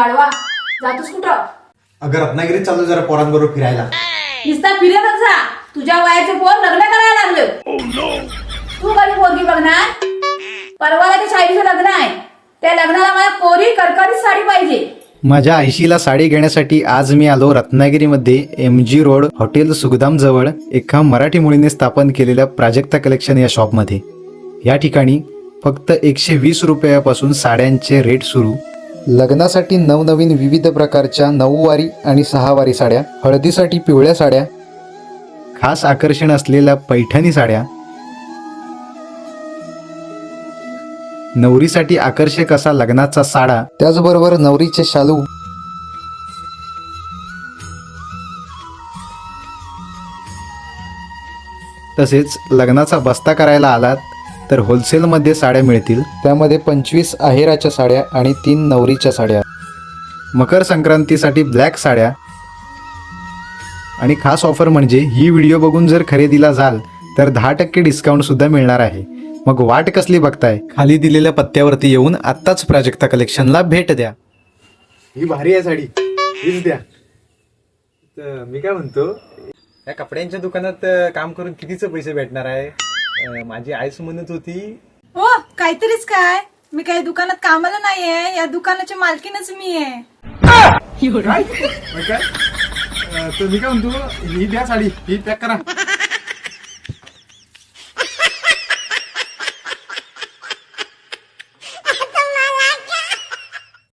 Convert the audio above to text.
गाडवा. जातोस कुठं? अगं रत्नागिरीत चालू जरा पोरांबरोबर फिरायला. नुसता फिरतच जा. तुझ्या वयाचे पोर लग्न करायला लागले. तू कधी पोरगी बघणार? परवाला ते शाळेचं लग्न आहे. त्या लग्नाला मला कोरी करकरीत साडी पाहिजे. माझ्या आयशीला साडी घेण्यासाठी आज मी आलो रत्नागिरीमध्ये M G road hotel Sukhdam जवळ एका मराठी मुलीने स्थापन केलेल्या प्राजक्ता कलेक्शन या शॉपमध्ये. या ठिकाणी फक्त एकशे वीस रुपयापासून साड्यांचे रेट सुरू. लग्नासाठी नवनवीन विविध प्रकारच्या नऊवारी आणि सहावारी साड्या हळदीसाठी पिवळ्या साड्या खास आकर्षण असलेल्या पैठणी साड्या नवरीसाठी आकर्षक असा लग्नाचा साडा त्याचबरोबर नवरीचे शालू तसेच लग्नाचा बस्ता करायला आलात तर होलसेलमध्ये साड्या मिळतील. त्यामध्ये पंचवीस आहेराच्या साड्या आणि तीन नवरीच्या साड्या मकर संक्रांतीसाठी ब्लॅक साड्या. आणि खास ऑफर म्हणजे ही व्हिडिओ बघून जर खरेदीला जाल तर दहा टक्के डिस्काउंटसुद्धा मिळणार आहे. मग वाट कसली बघताय? खाली दिलेल्या पत्त्यावरती येऊन आत्ताच प्राजक्ता कलेक्शनला भेट द्या. ही भारी आहे साडी. हीच द्या. तर मी काय म्हणतो या कपड्यांच्या दुकानात काम करून कितीचे पैसे भेटणार आहे? अं, माझी आईस म्हणत होती हो काहीतरीच काय? मी काही दुकानात कामाला नाहीये या दुकानाची मालकीनच मी आहे. काय? मग काय? अं, तर मी काय म्हणतो ही द्या साडी ही पॅक करा.